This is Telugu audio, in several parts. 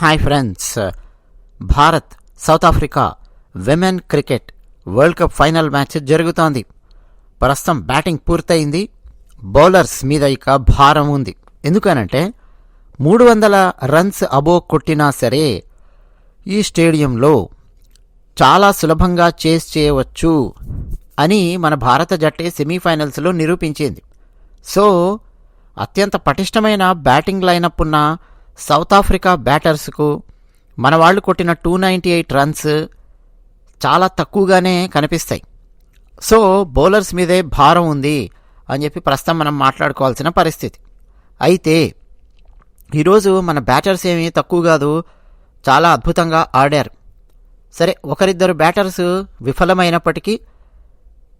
Hi friends Bharat South Africa women cricket world cup final match జరుగుతోంది. ప్రస్తుతం బ్యాటింగ్ పూర్తయింది. బౌలర్స్ మీద ఇక భారం ఉంది. ఎందుకనంటే మూడు వందల రన్స్ అబో కొట్టినా సరే ఈ స్టేడియంలో చాలా సులభంగా చేస్ చేయవచ్చు అని మన భారత జట్టే సెమీఫైనల్స్లో నిరూపించింది. సో అత్యంత పటిష్టమైన బ్యాటింగ్ లైనప్ ఉన్న సౌత్ ఆఫ్రికా బ్యాటర్స్కు మన వాళ్ళు కొట్టిన టూ నైంటీ ఎయిట్ రన్స్ చాలా తక్కువగానే కనిపిస్తాయి. సో బౌలర్స్ మీదే భారం ఉంది అని చెప్పి ప్రస్తుతం మనం మాట్లాడుకోవాల్సిన పరిస్థితి. అయితే ఈరోజు మన బ్యాటర్స్ ఏమీ తక్కువ కాదు చాలా అద్భుతంగా ఆడారు. సరే ఒకరిద్దరు బ్యాటర్స్ విఫలమైనప్పటికీ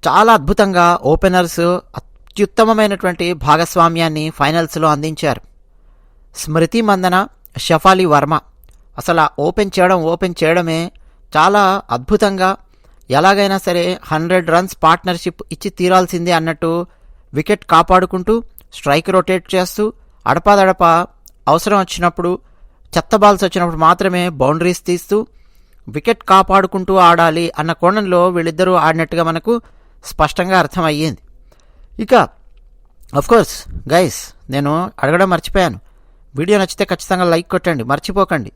చాలా అద్భుతంగా ఓపెనర్స్ అత్యుత్తమమైనటువంటి భాగస్వామ్యాన్ని ఫైనల్స్లో అందించారు. స్మృతి మందన షఫాలి వర్మ. అసలు ఓపెన్ చేయడం ఓపెన్ చేయడమే చాలా అద్భుతంగా ఎలాగైనా సరే హండ్రెడ్ రన్స్ పార్ట్నర్షిప్ ఇచ్చి తీరాల్సిందే అన్నట్టు వికెట్ కాపాడుకుంటూ స్ట్రైక్ రొటేట్ చేస్తూ అడపాదడప అవసరం వచ్చినప్పుడు చెత్త బాల్స్ వచ్చినప్పుడు మాత్రమే బౌండరీస్ తీస్తూ వికెట్ కాపాడుకుంటూ ఆడాలి అన్న కోణంలో వీళ్ళిద్దరూ ఆడినట్టుగా మనకు స్పష్టంగా అర్థమయ్యింది. ఇక కోర్స్ గైస్ నేను అడగడం మర్చిపోయాను. వీడియో నచ్చితే ఖచ్చితంగా లైక్ కొట్టండి మర్చిపోకండి.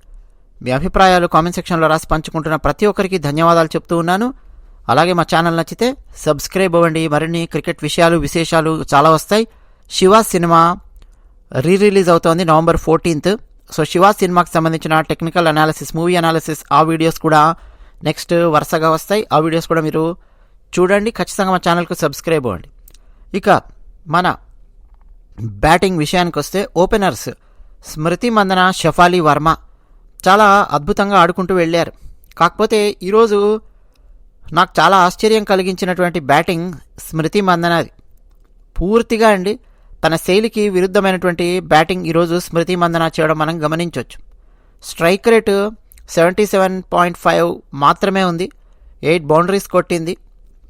మీ అభిప్రాయాలు కామెంట్ సెక్షన్లో రాసి పంచుకుంటున్న ప్రతి ఒక్కరికి ధన్యవాదాలు చెప్తూ ఉన్నాను. అలాగే మా ఛానల్ నచ్చితే సబ్స్క్రైబ్ అవ్వండి. మరిన్ని క్రికెట్ విషయాలు విశేషాలు చాలా వస్తాయి. శివ సినిమా రీ రిలీజ్ అవుతోంది నవంబర్ ఫోర్టీన్త్. సో శివ సినిమాకి సంబంధించిన టెక్నికల్ అనాలిసిస్ మూవీ అనాలిసిస్ ఆ వీడియోస్ కూడా నెక్స్ట్ వరుసగా వస్తాయి. ఆ వీడియోస్ కూడా మీరు చూడండి. ఖచ్చితంగా మా ఛానల్కు సబ్స్క్రైబ్ అవ్వండి. ఇక మన బ్యాటింగ్ విషయానికి వస్తే ఓపెనర్స్ స్మృతి మందన షఫాలి వర్మ చాలా అద్భుతంగా ఆడుకుంటూ వెళ్ళారు. కాకపోతే ఈరోజు నాకు చాలా ఆశ్చర్యం కలిగించినటువంటి బ్యాటింగ్ స్మృతి మందనది. పూర్తిగా అండి తన శైలికి విరుద్ధమైనటువంటి బ్యాటింగ్ ఈరోజు స్మృతి మందన చేయడం మనం గమనించవచ్చు strike rate seventy seven point five మాత్రమే ఉంది. ఎయిట్ బౌండరీస్ కొట్టింది.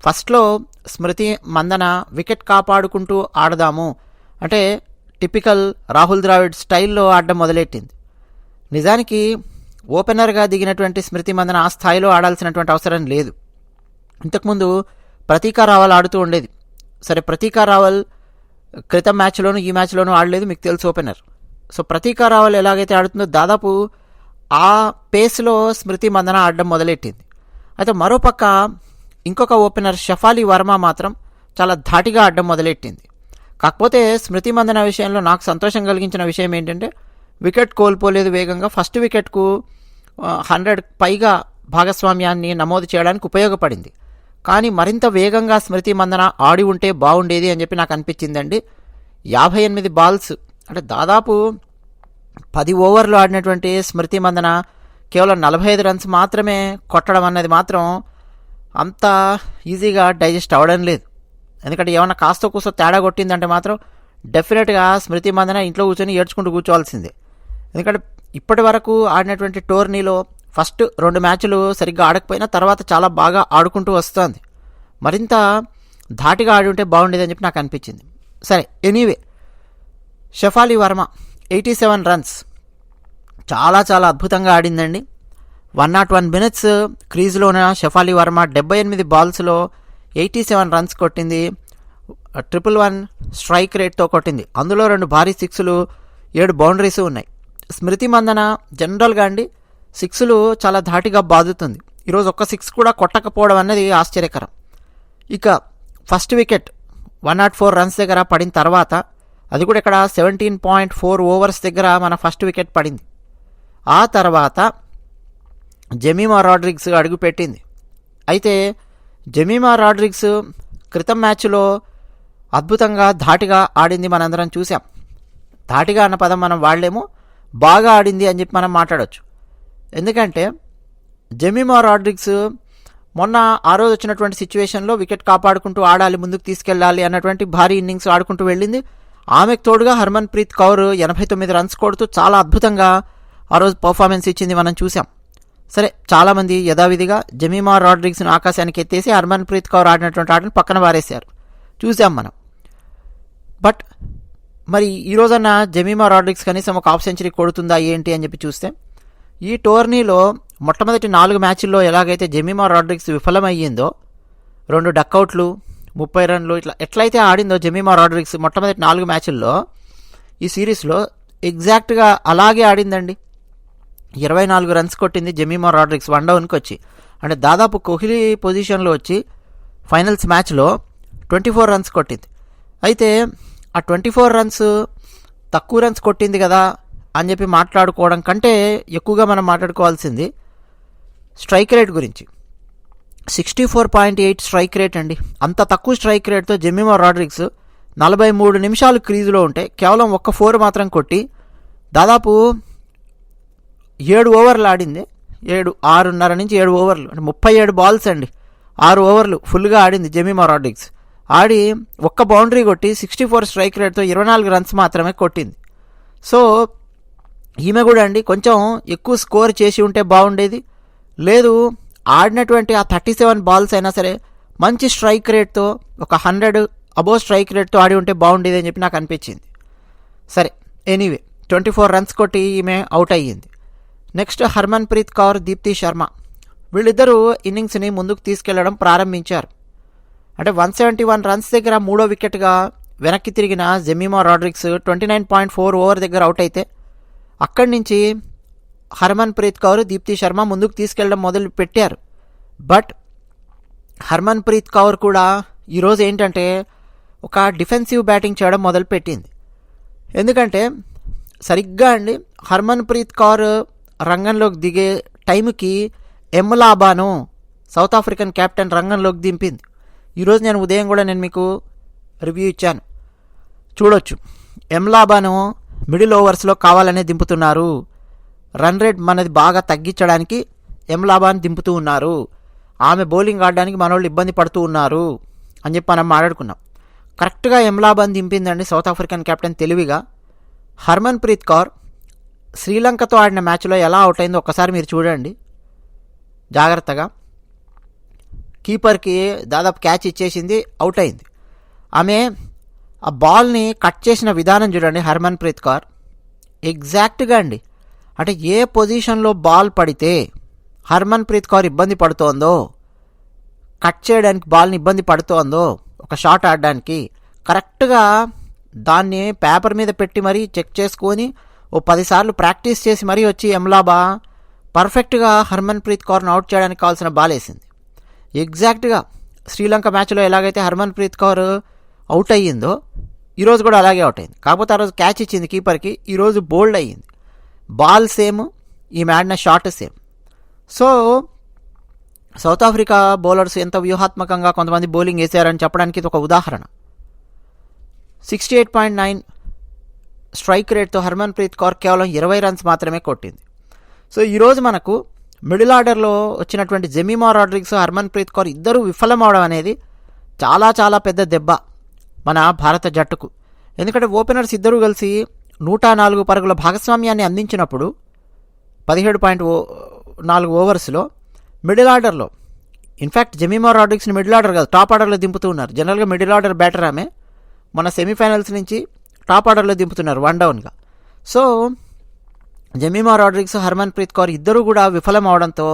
ఫస్ట్లో స్మృతి మందన వికెట్ కాపాడుకుంటూ ఆడదాము. అంటే టిపికల్ రాహుల్ ద్రావిడ్ స్టైల్లో ఆడడం మొదలెట్టింది. నిజానికి ఓపెనర్గా దిగినటువంటి స్మృతి మందన ఆ స్థాయిలో ఆడాల్సినటువంటి అవసరం లేదు. ఇంతకుముందు ప్రతీకా రావల్ ఆడుతూ ఉండేది. సరే ప్రతీకా రావల్ క్రితం మ్యాచ్లోనూ ఈ మ్యాచ్లోనూ ఆడలేదు మీకు తెలుసు ఓపెనర్. సో ప్రతీకా రావల్ ఎలాగైతే ఆడుతుందో దాదాపు ఆ పేస్లో స్మృతి మందన ఆడడం మొదలెట్టింది. అయితే మరోపక్క ఇంకొక ఓపెనర్ షఫాలి వర్మ మాత్రం చాలా ధాటిగా ఆడడం మొదలెట్టింది. కాకపోతే స్మృతి మందన విషయంలో నాకు సంతోషం కలిగించిన విషయం ఏంటంటే వికెట్ కోల్పోలేదు వేగంగా. ఫస్ట్ వికెట్కు హండ్రెడ్ పైగా భాగస్వామ్యాన్ని నమోదు చేయడానికి ఉపయోగపడింది. కానీ మరింత వేగంగా స్మృతి మందన ఆడి ఉంటే బాగుండేది అని చెప్పి నాకు అనిపించిందండి. యాభై ఎనిమిది బాల్స్ అంటే దాదాపు పది ఓవర్లు ఆడినటువంటి స్మృతి మందన కేవలం నలభై ఐదు రన్స్ మాత్రమే కొట్టడం అన్నది మాత్రం అంత ఈజీగా డైజెస్ట్ అవ్వడం లేదు. ఎందుకంటే ఏమన్నా కాస్త కూస్తో తేడా కొట్టిందంటే మాత్రం డెఫినెట్గా స్మృతి మందన ఇంట్లో కూర్చొని ఏడ్చుకుంటూ కూర్చోవాల్సిందే. ఎందుకంటే ఇప్పటి వరకు ఆడినటువంటి టోర్నీలో ఫస్ట్ రెండు మ్యాచ్లు సరిగ్గా ఆడకపోయినా తర్వాత చాలా బాగా ఆడుకుంటూ వస్తుంది. మరింత ధాటిగా ఆడి ఉంటే బాగుండేది అని చెప్పి నాకు అనిపించింది. సరే anyway. Shafali Verma eighty seven runs. చాలా చాలా అద్భుతంగా ఆడిందండి. వన్ నాట్ వన్ మినిట్స్ క్రీజ్లోన షఫాలి వర్మ డెబ్బై ఎనిమిది బాల్స్లో ఎయిటీ సెవెన్ రన్స్ కొట్టింది. ట్రిపుల్ వన్ స్ట్రైక్ రేట్తో కొట్టింది. అందులో రెండు భారీ సిక్స్లు ఏడు బౌండరీస్ ఉన్నాయి. స్మృతి మందన జనరల్గా అండి సిక్స్లు చాలా ధాటిగా బాదుతుంది. ఈరోజు ఒక్క సిక్స్ కూడా కొట్టకపోవడం అనేది ఆశ్చర్యకరం. ఇక first wicket one not four runs దగ్గర పడిన తర్వాత అది కూడా ఇక్కడ సెవెంటీన్ పాయింట్ ఫోర్ ఓవర్స్ దగ్గర మన ఫస్ట్ వికెట్ పడింది. ఆ తర్వాత జెమీమా రాడ్రిగ్స్ అడుగుపెట్టింది. అయితే జమీమా రాడ్రిగ్స్ క్రితం మ్యాచ్లో అద్భుతంగా ధాటిగా ఆడింది మనందరం చూసాం ధాటిగా అన్న పదం మనం వాడలేము. బాగా ఆడింది అని చెప్పి మనం మాట్లాడవచ్చు ఎందుకంటే జమీమా రాడ్రిగ్స్ మొన్న ఆ రోజు వచ్చినటువంటి సిచ్యువేషన్లో వికెట్ కాపాడుకుంటూ ఆడాలి ముందుకు తీసుకెళ్ళాలి అన్నటువంటి భారీ ఇన్నింగ్స్ ఆడుకుంటూ వెళ్ళింది. ఆమెకు తోడుగా హర్మన్ ప్రీత్ కౌర్ ఎనభై తొమ్మిది రన్స్ కొడుతూ చాలా అద్భుతంగా ఆ రోజు పర్ఫార్మెన్స్ ఇచ్చింది మనం చూసాం సరే చాలామంది యథావిధిగా జమీమా రాడ్రిగ్స్ను ఆకాశానికి ఎత్తేసి హర్మన్ ప్రీత్ కౌర్ ఆడినటువంటి ఆటను పక్కన వారేశారు చూసాం మనం. బట్ మరి ఈ రోజన్న జమీమా రాడ్రిగ్స్ కనీసం ఒక హాఫ్ సెంచరీ కొడుతుందా ఏంటి అని చెప్పి చూస్తే ఈ టోర్నీలో మొట్టమొదటి నాలుగు మ్యాచ్ల్లో ఎలాగైతే జెమిమా రాడ్రిగ్స్ విఫలమయ్యిందో రెండు డక్అవుట్లు ముప్పై రన్లు ఇట్లా ఎట్లయితే ఆడిందో జెమిమా రాడ్రిగ్స్ మొట్టమొదటి నాలుగు మ్యాచ్ల్లో ఈ సిరీస్లో ఎగ్జాక్ట్గా అలాగే ఆడిందండి. ఇరవై నాలుగు రన్స్ కొట్టింది జెమిమా రాడ్రిక్స్ వన్ డౌన్కి వచ్చి అంటే దాదాపు కోహ్లీ పొజిషన్లో వచ్చి ఫైనల్స్ మ్యాచ్లో ట్వంటీ ఫోర్ రన్స్ కొట్టింది. అయితే ఆ ట్వంటీ ఫోర్ రన్స్ తక్కువ రన్స్ కొట్టింది కదా అని చెప్పి మాట్లాడుకోవడం కంటే ఎక్కువగా మనం మాట్లాడుకోవాల్సింది స్ట్రైక్ రేట్ గురించి. Sixty four point eight strike rate అండి. అంత తక్కువ స్ట్రైక్ రేట్తో జెమిమా రాడ్రిక్స్ నలభై మూడు నిమిషాలు క్రీజులో ఉంటే కేవలం ఒక్క ఫోర్ మాత్రం కొట్టి దాదాపు ఏడు ఓవర్లు ఆడింది. ఏడు ఆరున్నర నుంచి ఏడు ఓవర్లు. అంటే ముప్పై ఏడు బాల్స్ అండి. ఆరు ఓవర్లు ఫుల్గా ఆడింది జెమిమా రాడ్రిక్స్ ఆడి ఒక్క బౌండరీ కొట్టి సిక్స్టీ ఫోర్ స్ట్రైక్ రేట్తో ఇరవై నాలుగు రన్స్ మాత్రమే కొట్టింది. సో ఈమె కూడా అండి కొంచెం ఎక్కువ స్కోర్ చేసి ఉంటే బాగుండేది. లేదు ఆడినటువంటి ఆ థర్టీ సెవెన్ బాల్స్ అయినా సరే మంచి స్ట్రైక్ రేట్తో ఒక హండ్రెడ్ అబోవ్ స్ట్రైక్ రేట్తో ఆడి ఉంటే బాగుండేది అని చెప్పి నాకు అనిపించింది. సరే ఎనీవే ట్వంటీ ఫోర్ రన్స్ కొట్టి ఈమె అవుట్ అయ్యింది. Next Harmanpreet Kaur Deepti Sharma. వీళ్ళిద్దరూ ఇన్నింగ్స్ని ముందుకు తీసుకెళ్ళడం ప్రారంభించారు. అంటే వన్ సెవెంటీ వన్ రన్స్ దగ్గర మూడో వికెట్గా వెనక్కి తిరిగిన Jemimah Rodrigues twenty nine point four over దగ్గర అవుట్ అయితే అక్కడి నుంచి హర్మన్ ప్రీత్ కౌర్ దీప్తి శర్మ ముందుకు తీసుకెళ్ళడం మొదలు పెట్టారు. బట్ హర్మన్ ప్రీత్ కౌర్ కూడా ఈరోజు ఏంటంటే ఒక డిఫెన్సివ్ బ్యాటింగ్ చేయడం మొదలుపెట్టింది. ఎందుకంటే సరిగ్గా అండి హర్మన్ ప్రీత్ కౌర్ రంగంలోకి దిగే టైంకి ఎమ్లాబాను సౌత్ ఆఫ్రికన్ కెప్టెన్ రంగంలోకి దింపింది. ఈరోజు నేను ఉదయం కూడా నేను మీకు రివ్యూ ఇచ్చాను. చూడొచ్చు. ఎమ్లాబాను మిడిల్ ఓవర్స్లో కావాలనే దింపుతున్నారు. రన్ రేట్ మనది బాగా తగ్గించడానికి ఎమ్లాబాను దింపుతూ ఉన్నారు. ఆమె బౌలింగ్ ఆడడానికి మనోళ్ళు ఇబ్బంది పడుతూ ఉన్నారు అని చెప్పి మనం మాట్లాడుకున్నాం. కరెక్ట్గా ఎమ్లాబాన్ దింపిందండి సౌత్ ఆఫ్రికన్ కెప్టెన్ తెలివిగా. హర్మన్ ప్రీత్ కౌర్ శ్రీలంకతో ఆడిన మ్యాచ్లో ఎలా అవుట్ అయిందో ఒక్కసారి మీరు చూడండి. జాగ్రత్తగా. కీపర్కి దాదాపు క్యాచ్ ఇచ్చేసింది అవుట్ అయింది. ఆమె ఆ బాల్ని కట్ చేసిన విధానం చూడండి హర్మన్ ప్రీత్ కౌర్. ఎగ్జాక్ట్గా అండి. అంటే ఏ పొజిషన్లో బాల్ పడితే హర్మన్ ప్రీత్ కౌర్ ఇబ్బంది పడుతోందో కట్ చేయడానికి బాల్ని ఇబ్బంది పడుతోందో ఒక షాట్ ఆడడానికి కరెక్ట్గా దాన్ని పేపర్ మీద పెట్టి మరీ చెక్ చేసుకొని ఓ పదిసార్లు ప్రాక్టీస్ చేసి మరీ వచ్చి ఎమ్లాబా పర్ఫెక్ట్గా హర్మన్ ప్రీత్ కౌర్ను అవుట్ చేయడానికి కావాల్సిన బాల్ వేసింది. ఎగ్జాక్ట్గా శ్రీలంక మ్యాచ్లో ఎలాగైతే హర్మన్ ప్రీత్ కౌర్ అవుట్ అయ్యిందో ఈరోజు కూడా అలాగే అవుట్ అయింది. కాకపోతే ఆ రోజు క్యాచ్ ఇచ్చింది కీపర్కి ఈరోజు బోల్డ్ అయ్యింది. బాల్ సేమ్ ఈ మ్యాడ్న shot same. So South Africa bowlers ఎంత వ్యూహాత్మకంగా కొంతమంది బౌలింగ్ వేసారని చెప్పడానికి ఇది ఒక ఉదాహరణ. Sixty eight point nine strike రేట్తో Harmanpreet Kaur కేవలం ఇరవై రన్స్ మాత్రమే కొట్టింది. సో ఈరోజు మనకు మిడిల్ ఆర్డర్లో వచ్చినటువంటి జెమిమా రాడ్రిక్స్ హర్మన్ ప్రీత్ కౌర్ విఫలం అవడం అనేది చాలా చాలా పెద్ద దెబ్బ మన భారత జట్టుకు. ఎందుకంటే ఓపెనర్స్ ఇద్దరూ కలిసి నూట నాలుగు పరుగుల భాగస్వామ్యాన్ని అందించినప్పుడు పదిహేడు పాయింట్ ఓ నాలుగు ఓవర్స్లో మిడిల్ ఆర్డర్లో ఇన్ఫ్యాక్ట్ జమీమా రాడ్రిక్స్ని మిడిల్ ఆర్డర్ కాదు టాప్ ఆర్డర్లో దింపుతూ ఉన్నారు. జనరల్గా మిడిల్ ఆర్డర్ బ్యాటర్ ఆమె. మన సెమీఫైనల్స్ నుంచి టాప్ ఆర్డర్లో దింపుతున్నారు వన్ డౌన్గా సో జమీమా రాడ్రిక్స్ హర్మన్ ప్రీత్ కౌర్ ఇద్దరు కూడా విఫలం అవడంతో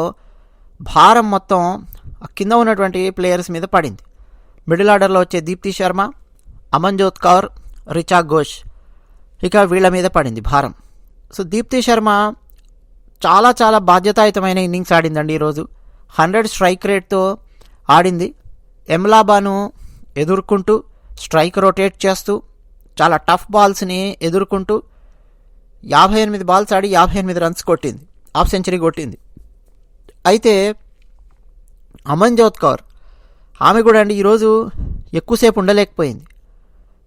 భారం మొత్తం కింద ఉన్నటువంటి ప్లేయర్స్ మీద పడింది. మిడిల్ ఆర్డర్లో వచ్చే దీప్తి శర్మ అమన్జోత్ కౌర్ రిచా ఘోష్ ఇక వీళ్ళ మీద పడింది భారం. సో దీప్తి శర్మ చాలా చాలా బాధ్యతాయుతమైన ఇన్నింగ్స్ ఆడిందండి ఈరోజు. హండ్రెడ్ స్ట్రైక్ రేట్తో ఆడింది. ఎమ్లాబాను ఎదుర్కొంటూ స్ట్రైక్ రొటేట్ చేస్తూ చాలా టఫ్ బాల్స్ని ఎదుర్కొంటూ యాభై ఎనిమిది బాల్స్ ఆడి యాభై ఎనిమిది రన్స్ కొట్టింది. హాఫ్ సెంచరీ కొట్టింది. అయితే అమన్జోత్ కౌర్ ఆమె కూడా అండి ఈరోజు ఎక్కువసేపు ఉండలేకపోయింది.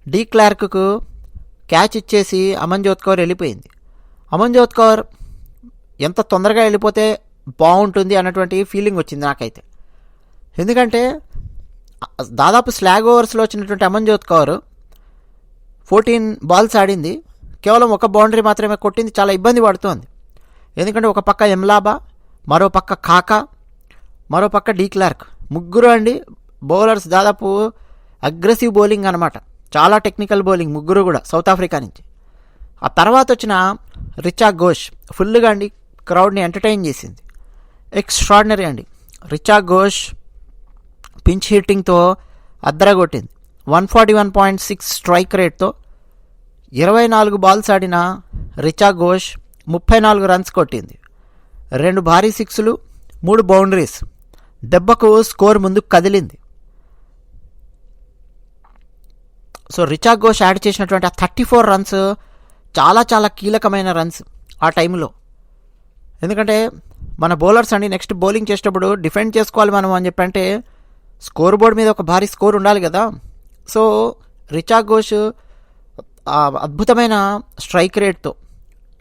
డీ క్లార్క్కు క్యాచ్ ఇచ్చేసి అమన్జోత్ కౌర్ వెళ్ళిపోయింది. అమన్జోత్ కౌర్ ఎంత తొందరగా వెళ్ళిపోతే బాగుంటుంది అన్నటువంటి ఫీలింగ్ వచ్చింది నాకైతే. ఎందుకంటే దాదాపు స్లాగ్ ఓవర్స్లో వచ్చినటువంటి అమన్జోత్ కౌర్ ఫోర్టీన్ బాల్స్ ఆడింది. కేవలం ఒక బౌండరీ మాత్రమే కొట్టింది. చాలా ఇబ్బంది పడుతోంది. ఎందుకంటే ఒక పక్క ఎమ్లాబా మరో పక్క కాకా మరో పక్క డీ క్లార్క్. ముగ్గురు అండి బౌలర్స్ దాదాపు అగ్రెసివ్ బౌలింగ్ అనమాట చాలా టెక్నికల్ బౌలింగ్ ముగ్గురు కూడా సౌత్ ఆఫ్రికా నుంచి. ఆ తర్వాత వచ్చిన రిచా ఘోష్ ఫుల్గా అండి క్రౌడ్ని ఎంటర్టైన్ చేసింది. ఎక్స్ట్రాడినరీ అండి. రిచా ఘోష్ పించ్ హిట్టింగ్తో అద్దరగొట్టింది. One forty one point six strike రేట్తో ఇరవై నాలుగు బాల్స్ ఆడిన రిచా ఘోష్ ముప్పై నాలుగు రన్స్ కొట్టింది. రెండు భారీ సిక్స్లు మూడు బౌండరీస్. దెబ్బకు స్కోర్ ముందుకు కదిలింది. సో రిచా ఘోష్ యాడ్ చేసినటువంటి ఆ థర్టీ ఫోర్ రన్స్ చాలా చాలా కీలకమైన రన్స్ ఆ టైంలో. ఎందుకంటే మన బౌలర్స్ అండి నెక్స్ట్ బౌలింగ్ చేసేటప్పుడు డిఫెండ్ చేసుకోవాలి మనం అని చెప్పంటే స్కోర్ బోర్డ్ మీద ఒక భారీ స్కోర్ ఉండాలి కదా. సో రిచా ఘోష్ అద్భుతమైన స్ట్రైక్ రేట్తో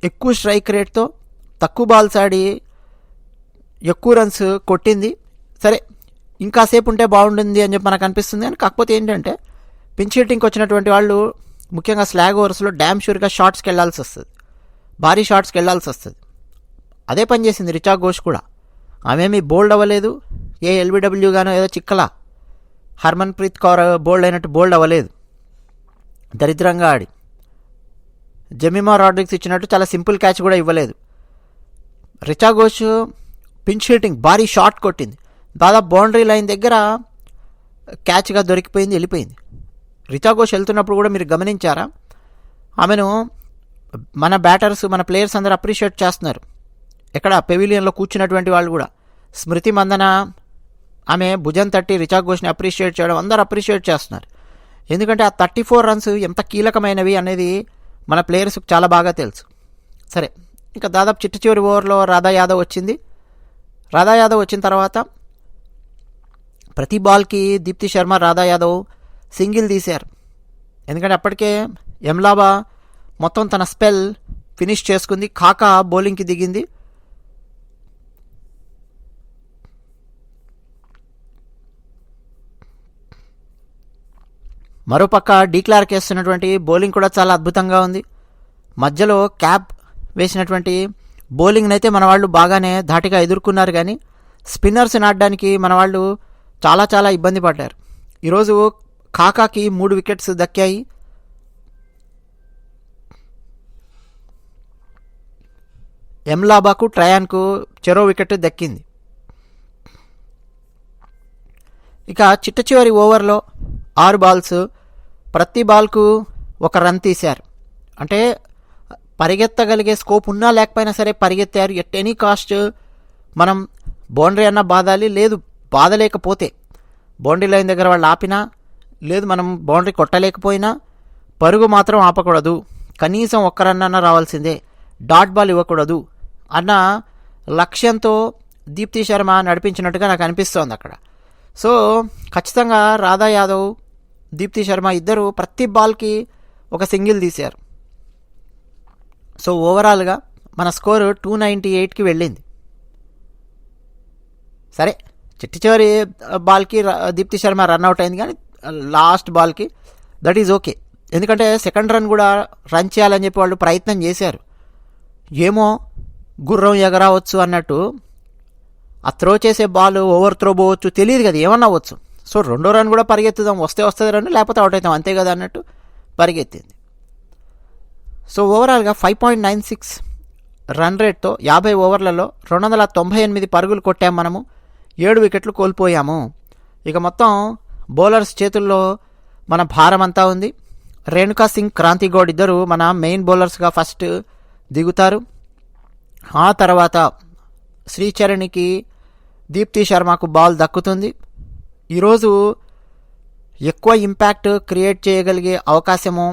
ఎక్కువ స్ట్రైక్ రేట్తో తక్కువ బాల్స్ ఆడి ఎక్కువ రన్స్ కొట్టింది. సరే ఇంకాసేపు ఉంటే బాగుంటుంది అని చెప్పి మనకు అనిపిస్తుంది అని కాకపోతే ఏంటంటే పించ్ హిట్టింగ్కి వచ్చినటువంటి వాళ్ళు ముఖ్యంగా స్లాగ్ ఓవర్స్లో డ్యామ్ షూర్గా షార్ట్స్కి వెళ్ళాల్సి వస్తుంది. భారీ షార్ట్స్కి వెళ్ళాల్సి వస్తుంది. అదే పని చేసింది రిచా ఘోష్ కూడా. ఆమెమీ బోల్డ్ అవ్వలేదు. ఏ ఎల్బిడబ్ల్యూ గానో ఏదో చిక్కలా హర్మన్ ప్రీత్ కౌర్ బోల్డ్ అయినట్టు బోల్డ్ అవ్వలేదు. దరిద్రంగా ఆడి. జమీమా రాడ్రిక్స్ ఇచ్చినట్టు చాలా సింపుల్ క్యాచ్ కూడా ఇవ్వలేదు. రిచా ఘోష్ పించ్ హిట్టింగ్ భారీ షాట్ కొట్టింది. దాదాపు బౌండరీ లైన్ దగ్గర క్యాచ్గా దొరికిపోయింది వెళ్ళిపోయింది. రిచా ఘోష్ వెళ్తున్నప్పుడు కూడా మీరు గమనించారా? ఆమెను మన బ్యాటర్స్ మన ప్లేయర్స్ అందరూ అప్రిషియేట్ చేస్తున్నారు. ఎక్కడ పెవిలియన్లో కూర్చున్నటువంటి వాళ్ళు కూడా. స్మృతి మందన ఆమె భుజం తట్టి రిచా ఘోష్ని అప్రిషియేట్ చేయడం అందరూ అప్రిషియేట్ చేస్తున్నారు. ఎందుకంటే ఆ థర్టీ ఫోర్ రన్స్ ఎంత కీలకమైనవి అనేది మన ప్లేయర్స్కి చాలా బాగా తెలుసు. సరే ఇంకా దాదాపు చిట్ట చివరి ఓవర్లో రాధా యాదవ్ వచ్చింది. రాధా యాదవ్ వచ్చిన తర్వాత ప్రతి బాల్కి దీప్తి శర్మ రాధా యాదవ్ సింగిల్ తీశారు. ఎందుకంటే అప్పటికే ఎమ్లాబా మొత్తం తన స్పెల్ ఫినిష్ చేసుకుంది. కాకా బౌలింగ్కి దిగింది. మరోపక్క డీక్లార్క్ వేస్తున్నటువంటి బౌలింగ్ కూడా చాలా అద్భుతంగా ఉంది. మధ్యలో క్యాప్ వేసినటువంటి బౌలింగ్ని అయితే మన వాళ్ళు బాగానే ధాటిగా ఎదుర్కొన్నారు కానీ స్పిన్నర్స్ నాడడానికి మన వాళ్ళు చాలా చాలా ఇబ్బంది పడ్డారు. ఈరోజు కాకాకి మూడు వికెట్స్ దక్కాయి. ఎంలాబాకు ట్రయాన్కు చెరో వికెట్ దక్కింది. ఇక చిట్ట చివరి ఓవర్లో ఆరు బాల్స్ ప్రతి బాల్కు ఒక రన్ తీశారు. అంటే పరిగెత్తగలిగే స్కోప్ ఉన్నా లేకపోయినా సరే పరిగెత్తారు. ఎట్ ఎనీ కాస్ట్ మనం బౌండరీ అన్న బాధాలి లేదు బాదలేకపోతే బౌండరీ లైన్ దగ్గర వాళ్ళు ఆపినా లేదు మనం బౌండరీ కొట్టలేకపోయినా పరుగు మాత్రం ఆపకూడదు. కనీసం ఒక్క రన్ అన్న రావాల్సిందే. డాట్ బాల్ ఇవ్వకూడదు అన్న లక్ష్యంతో దీప్తి శర్మ నడిపించినట్టుగా నాకు అనిపిస్తోంది అక్కడ. సో ఖచ్చితంగా రాధా యాదవ్ దీప్తి శర్మ ఇద్దరు ప్రతి బాల్కి ఒక సింగిల్ తీశారు. సో ఓవరాల్గా మన స్కోరు టూ నైంటీ ఎయిట్కి వెళ్ళింది. సరే చిట్టి చివరి బాల్కి ర- దీప్తి శర్మ రన్అట్ అయింది కానీ లాస్ట్ బాల్కి దట్ ఈజ్ ఓకే. ఎందుకంటే సెకండ్ రన్ కూడా రన్ చేయాలని చెప్పి వాళ్ళు ప్రయత్నం చేశారు. ఏమో గుర్రం ఎగరావచ్చు అన్నట్టు ఆ త్రో చేసే బాల్ ఓవర్ త్రో పోవచ్చు తెలియదు కదా ఏమన్నా అవ్వచ్చు. సో రెండో రన్ కూడా పరిగెత్తుదాం. వస్తే వస్తుంది రన్ లేకపోతే అవుట్ అవుతాం. అంతే కదా అన్నట్టు పరిగెత్తింది. సో ఓవరాల్గా five point nine six run రేట్తో యాభై ఓవర్లలో రెండు వందల తొంభై ఎనిమిది పరుగులు కొట్టాం మనము. ఏడు వికెట్లు కోల్పోయాము. ఇక మొత్తం బౌలర్స్ చేతుల్లో మన భారం అంతా ఉంది. రేణుకా సింగ్ క్రాంతి గౌడ్ ఇద్దరు మన మెయిన్ బౌలర్స్గా ఫస్ట్ దిగుతారు. ఆ తర్వాత శ్రీచరణికి దీప్తి శర్మకు బాల్ దక్కుతుంది. ఈరోజు ఎక్కువ ఇంపాక్ట్ క్రియేట్ చేయగలిగే అవకాశము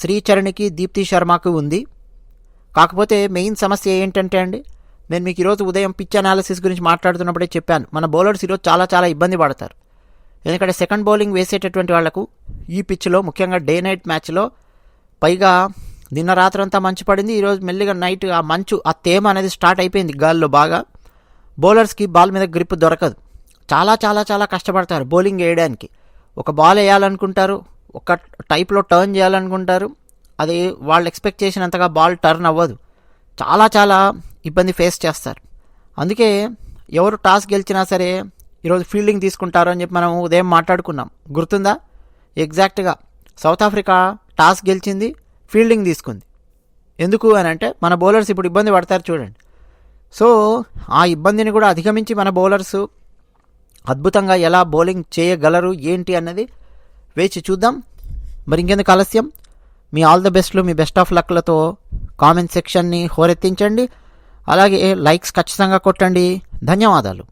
శ్రీచరణ్కి దీప్తి శర్మకు ఉంది. కాకపోతే మెయిన్ సమస్య ఏంటంటే అండి నేను మీకు ఈరోజు ఉదయం పిచ్ అనాలిసిస్ గురించి మాట్లాడుతున్నప్పుడే చెప్పాను. మన బౌలర్స్ ఈరోజు చాలా చాలా ఇబ్బంది పడతారు. ఎందుకంటే సెకండ్ బౌలింగ్ వేసేటటువంటి వాళ్ళకు ఈ పిచ్లో ముఖ్యంగా డే నైట్ మ్యాచ్లో పైగా నిన్న రాత్రంతా మంచు పడింది. ఈరోజు మెల్లిగా నైట్ ఆ మంచు ఆ తేమ అనేది స్టార్ట్ అయిపోయింది గాల్లో బాగా. బౌలర్స్కి బాల్ మీద గ్రిప్ దొరకదు. చాలా చాలా చాలా కష్టపడతారు బౌలింగ్ వేయడానికి. ఒక బాల్ వేయాలనుకుంటారు ఒక టైప్లో టర్న్ చేయాలనుకుంటారు అది వాళ్ళు ఎక్స్పెక్ట్ చేసినంతగా బాల్ టర్న్ అవ్వదు. చాలా చాలా ఇబ్బంది ఫేస్ చేస్తారు. అందుకే ఎవరు టాస్ గెలిచినా సరే ఈరోజు ఫీల్డింగ్ తీసుకుంటారు అని చెప్పి మనం ఉదయం మాట్లాడుకున్నాం. గుర్తుందా? ఎగ్జాక్ట్గా సౌత్ ఆఫ్రికా టాస్ గెలిచింది ఫీల్డింగ్ తీసుకుంది. ఎందుకు అని అంటే మన బౌలర్స్ ఇప్పుడు ఇబ్బంది పడతారు చూడండి. సో ఆ ఇబ్బందిని కూడా అధిగమించి మన బౌలర్స్ అద్భుతంగా ఎలా బౌలింగ్ చేయగలరు ఏంటి అన్నది వేచి చూద్దాం. మరి ఇంకెందుకు ఆలస్యం? మీ ఆల్ ద బెస్ట్లు మీ బెస్ట్ ఆఫ్ లక్లతో కామెంట్ సెక్షన్ని హోరెత్తించండి. అలాగే లైక్స్ ఖచ్చితంగా కొట్టండి. ధన్యవాదాలు.